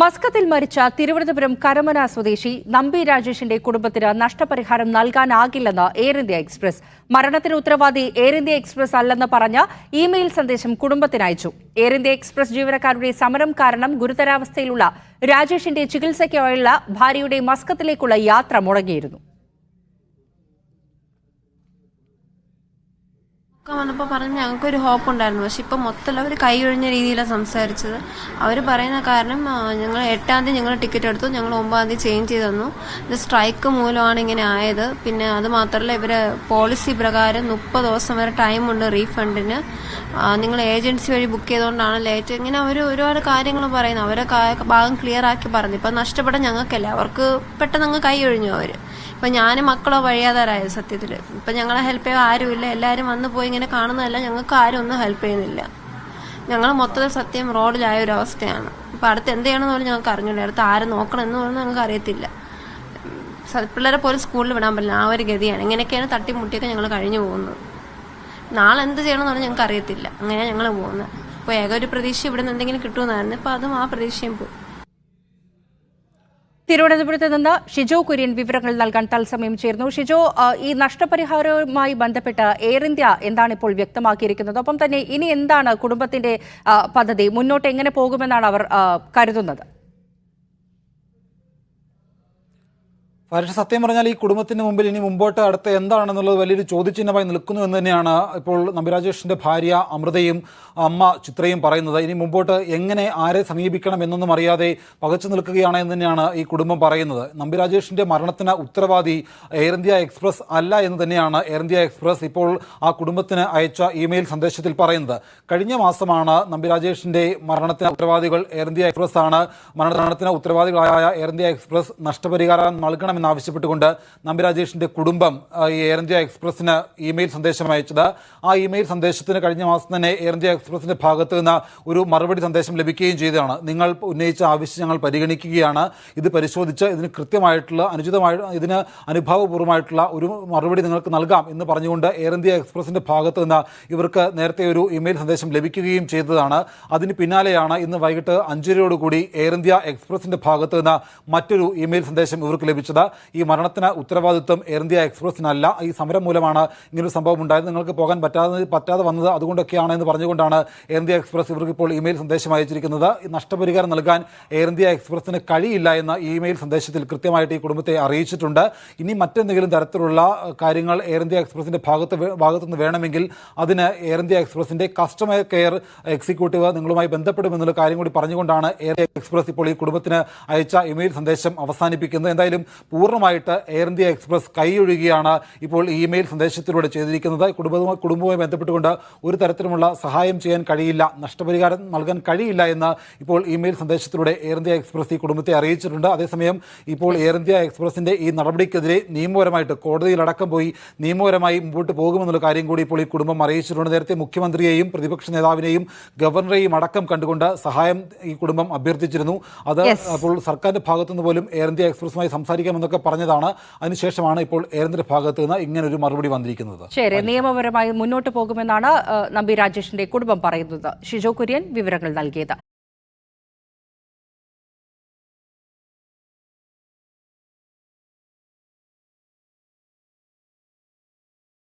മസ്കത്തിൽ മരിച്ച തിരുവനന്തപുരം കരമന സ്വദേശി നമ്പി രാജേഷിന്റെ കുടുംബത്തിന് നഷ്ടപരിഹാരം നൽകാനാകില്ലെന്ന് എയർ ഇന്ത്യ എക്സ്പ്രസ്. മരണത്തിന് ഉത്തരവാദി എയർ ഇന്ത്യ എക്സ്പ്രസ് അല്ലെന്ന് പറഞ്ഞ ഇമെയിൽ സന്ദേശം കുടുംബത്തിന് അയച്ചു. എയർ ഇന്ത്യ എക്സ്പ്രസ് ജീവനക്കാരുടെ സമരം കാരണം ഗുരുതരാവസ്ഥയിലുള്ള രാജേഷിന്റെ ചികിത്സയ്ക്കായുള്ള ഭാര്യയുടെ മസ്കത്തിലേക്കുള്ള യാത്ര മുടങ്ങിയിരുന്നു. വന്നപ്പോൾ പറഞ്ഞു ഞങ്ങൾക്കൊരു ഹോപ്പ് ഉണ്ടായിരുന്നു പക്ഷെ ഇപ്പം മൊത്തം അവർ കൈ രീതിയിലാണ് സംസാരിച്ചത്. അവർ പറയുന്ന കാരണം ഞങ്ങൾ എട്ടാം തീയതി ഞങ്ങൾ ടിക്കറ്റ് എടുത്തു. ഞങ്ങൾ ഒമ്പതാം തീയതി ചേഞ്ച് ചെയ്ത് തന്നു. ഇത് സ്ട്രൈക്ക് മൂലമാണ് ഇങ്ങനെ ആയത്. പിന്നെ അത് മാത്രമല്ല ഇവർ പോളിസി പ്രകാരം മുപ്പത് ദിവസം വരെ ടൈമുണ്ട് റീഫണ്ടിന് നിങ്ങൾ ഏജൻസി വഴി ബുക്ക് ചെയ്തുകൊണ്ടാണ് ലേറ്റ് ഇങ്ങനെ അവർ ഒരുപാട് കാര്യങ്ങൾ പറയുന്നു. അവരെ ഭാഗം ക്ലിയർ ആക്കി പറഞ്ഞു. ഇപ്പം നഷ്ടപ്പെടാൻ ഞങ്ങൾക്കല്ല അവർക്ക് പെട്ടെന്ന് അങ്ങ് കൈ ഒഴിഞ്ഞു അവർ ഇപ്പം ഞാനും മക്കളോ വഴിയാതാരായത് സത്യത്തിൽ ഇപ്പം ഞങ്ങളെ ഹെൽപ്പ് ചെയ്യാൻ ആരുമില്ല. എല്ലാവരും വന്നു പോയി ഇങ്ങനെ കാണുന്നതല്ല ഞങ്ങൾക്ക് ആരും ഒന്നും ഹെൽപ്പ് ചെയ്യുന്നില്ല. ഞങ്ങൾ മൊത്തത്തിൽ സത്യം റോഡിലായ ഒരു അവസ്ഥയാണ്. അപ്പം അടുത്ത് എന്ത് ചെയ്യണമെന്ന് പോലും ഞങ്ങൾക്ക് അറിഞ്ഞില്ല അടുത്ത് ആരെ നോക്കണം എന്ന് പോലും ഞങ്ങൾക്ക് അറിയത്തില്ല. പിള്ളേരെ പോലും സ്കൂളിൽ വിടാൻ പറ്റില്ല. ആ ഒരു ഗതിയാണ്. ഇങ്ങനെയൊക്കെയാണ് തട്ടിമുട്ടിയൊക്കെ ഞങ്ങൾ കഴിഞ്ഞു പോകുന്നത്. നാളെ എന്ത് ചെയ്യണമെന്ന് പറഞ്ഞാൽ ഞങ്ങൾക്ക് അറിയത്തില്ല. അങ്ങനെയാണ് ഞങ്ങൾ പോകുന്നത്. അപ്പോൾ ഏക ഒരു പ്രതീക്ഷ ഇവിടെ നിന്ന് എന്തെങ്കിലും കിട്ടുമെന്നായിരുന്നു. ഇപ്പോൾ അതും ആ പ്രതീക്ഷയും പോയി. തിരുവനന്തപുരത്ത് നിന്ന് ഷിജോ കുര്യൻ വിവരങ്ങൾ നൽകാൻ തത്സമയം ചേർന്നു. ഷിജോ ഈ നഷ്ടപരിഹാരവുമായി ബന്ധപ്പെട്ട് എയർ ഇന്ത്യ എന്താണ് ഇപ്പോൾ വ്യക്തമാക്കിയിരിക്കുന്നത്? ഒപ്പം തന്നെ ഇനി എന്താണ് കുടുംബത്തിന്റെ പദ്ധതി? മുന്നോട്ട് എങ്ങനെ പോകുമെന്നാണ് അവർ കരുതുന്നത്? ഫാരിഷ് സത്യം പറഞ്ഞാൽ ഈ കുടുംബത്തിന് മുമ്പിൽ ഇനി മുമ്പോട്ട് അടുത്ത എന്താണെന്നുള്ളത് വലിയൊരു ചോദ്യചിഹ്നമായി നിൽക്കുന്നു എന്ന് തന്നെയാണ് ഇപ്പോൾ നമ്പിരാജേഷിന്റെ ഭാര്യ അമൃതയും അമ്മ ചിത്രയും പറയുന്നത്. ഇനി മുമ്പോട്ട് എങ്ങനെ ആരെ സമീപിക്കണം എന്നൊന്നും അറിയാതെ പകച്ചു നിൽക്കുകയാണ് എന്ന് തന്നെയാണ് ഈ കുടുംബം പറയുന്നത്. നമ്പിരാജേഷിന്റെ മരണത്തിന് ഉത്തരവാദി എയർ ഇന്ത്യ എക്സ്പ്രസ് അല്ല എന്ന് തന്നെയാണ് എയർ ഇന്ത്യ എക്സ്പ്രസ് ഇപ്പോൾ ആ കുടുംബത്തിന് അയച്ച ഇമെയിൽ സന്ദേശത്തിൽ പറയുന്നത്. കഴിഞ്ഞ മാസമാണ് നമ്പിരാജേഷിന്റെ മരണത്തിന് ഉത്തരവാദികൾ എയർ ഇന്ത്യ എക്സ്പ്രസ് ആണ് മരണത്തിന് ഉത്തരവാദികളായ എയർ ഇന്ത്യ എക്സ്പ്രസ് നഷ്ടപരിഹാരം നൽകണമെന്നാവശ്യപ്പെട്ടുകൊണ്ട് നമ്പി രാജേഷിന്റെ കുടുംബം എയർ ഇന്ത്യ എക്സ്പ്രസ്സിന് ഇമെയിൽ സന്ദേശം അയച്ചത്. ആ ഇമെയിൽ സന്ദേശത്തിന് കഴിഞ്ഞ മാസം തന്നെ എയർ ഇന്ത്യ എക്സ്പ്രസിന്റെ ഭാഗത്ത് നിന്ന് ഒരു മറുപടി സന്ദേശം ലഭിക്കുകയും ചെയ്തതാണ്. നിങ്ങൾ ഉന്നയിച്ച ആവശ്യം ഞങ്ങൾ പരിഗണിക്കുകയാണ്. ഇത് പരിശോധിച്ച് ഇതിന് കൃത്യമായിട്ടുള്ള അനുചിതമായ ഇതിന് അനുഭാവപൂർവമായിട്ടുള്ള ഒരു മറുപടി നിങ്ങൾക്ക് നൽകാം എന്ന് പറഞ്ഞുകൊണ്ട് എയർ ഇന്ത്യ എക്സ്പ്രസിന്റെ ഭാഗത്ത് നിന്ന് ഇവർക്ക് നേരത്തെ ഒരു ഇമെയിൽ സന്ദേശം ലഭിക്കുകയും ചെയ്തതാണ്. അതിന് പിന്നാലെയാണ് ഇന്ന് വൈകിട്ട് അഞ്ചരയോടുകൂടി എയർ ഇന്ത്യ എക്സ്പ്രസിന്റെ ഭാഗത്ത് നിന്ന് മറ്റൊരു ഇമെയിൽ സന്ദേശം ഇവർക്ക് ലഭിച്ചത്. ഈ മരണത്തിന് ഉത്തരവാദിത്വം എയർ ഇന്ത്യ എക്സ്പ്രസിനല്ല. ഈ സമരം മൂലമാണ് ഇങ്ങനൊരു സംഭവം ഉണ്ടായത് നിങ്ങൾക്ക് പോകാൻ പറ്റാതെ പറ്റാതെ വന്നത് അതുകൊണ്ടൊക്കെയാണ് എന്ന് പറഞ്ഞുകൊണ്ടാണ് എയർ ഇന്ത്യ എക്സ്പ്രസ് ഇവർക്ക് ഇപ്പോൾ ഇമെയിൽ സന്ദേശം അയച്ചിരിക്കുന്നത്. നഷ്ടപരിഹാരം നൽകാൻ എയർ ഇന്ത്യ എക്സ്പ്രസിന് കഴിയില്ല എന്ന ഇമെയിൽ സന്ദേശത്തിൽ കൃത്യമായിട്ട് ഈ കുടുംബത്തെ അറിയിച്ചിട്ടുണ്ട്. ഇനി മറ്റെന്തെങ്കിലും തരത്തിലുള്ള കാര്യങ്ങൾ എയർ ഇന്ത്യ എക്സ്പ്രസിന്റെ ഭാഗത്ത് ഭാഗത്തുനിന്ന് വേണമെങ്കിൽ അതിന് എയർ ഇന്ത്യ എക്സ്പ്രസിന്റെ കസ്റ്റമർ കെയർ എക്സിക്യൂട്ടീവ് നിങ്ങളുമായി ബന്ധപ്പെടുമെന്നുള്ള കാര്യം കൂടി പറഞ്ഞുകൊണ്ടാണ് എയർ ഇന്ത്യ എക്സ്പ്രസ് ഇപ്പോൾ ഈ കുടുംബത്തിന് അയച്ച ഇമെയിൽ സന്ദേശം അവസാനിപ്പിക്കുന്നത്. എന്തായാലും പൂർണമായിട്ട് എയർ ഇന്ത്യ എക്സ്പ്രസ് കൈയൊഴുകിയാണ് ഇപ്പോൾ ഇമെയിൽ സന്ദേശത്തിലൂടെ ചെയ്തിരിക്കുന്നത്. കുടുംബവുമായി കുടുംബവുമായി ബന്ധപ്പെട്ടുകൊണ്ട് ഒരു തരത്തിലുമുള്ള സഹായം ചെയ്യാൻ കഴിയില്ല നഷ്ടപരിഹാരം നൽകാൻ കഴിയില്ല എന്ന് ഇപ്പോൾ ഇമെയിൽ സന്ദേശത്തിലൂടെ എയർ ഇന്ത്യ എക്സ്പ്രസ് ഈ കുടുംബത്തെ അറിയിച്ചിട്ടുണ്ട്. അതേസമയം ഇപ്പോൾ എയർ ഇന്ത്യ എക്സ്പ്രസിന്റെ ഈ നടപടിക്കെതിരെ നിയമപരമായിട്ട് കോടതിയിലടക്കം പോയി നിയമപരമായി മുമ്പോട്ട് പോകുമെന്നുള്ള കാര്യം കൂടി ഇപ്പോൾ ഈ കുടുംബം അറിയിച്ചിട്ടുണ്ട്. നേരത്തെ മുഖ്യമന്ത്രിയെയും പ്രതിപക്ഷ നേതാവിനെയും ഗവർണറെയും അടക്കം കണ്ടുകൊണ്ട് സഹായം ഈ കുടുംബം അഭ്യർത്ഥിച്ചിരുന്നു. അത്. അപ്പോൾ സർക്കാരിന്റെ ഭാഗത്തുനിന്ന് പോലും എയർ ഇന്ത്യ എക്സ്പ്രസുമായി സംസാരിക്കാമെന്നൊക്കെ പറഞ്ഞതാണ്. അതിനുശേഷമാണ് ഇപ്പോൾ ഏതെങ്കിലും ഭാഗത്ത് നിന്ന് ഇങ്ങനെ ഒരു മറുപടി വന്നിരിക്കുന്നത്. ശരി നിയമപരമായി മുന്നോട്ട് പോകുമെന്നാണ് നമ്പി രാജേഷിന്റെ കുടുംബം പറയുന്നത്. ഷിജോ കുര്യൻ വിവരങ്ങൾ നൽകിയത്.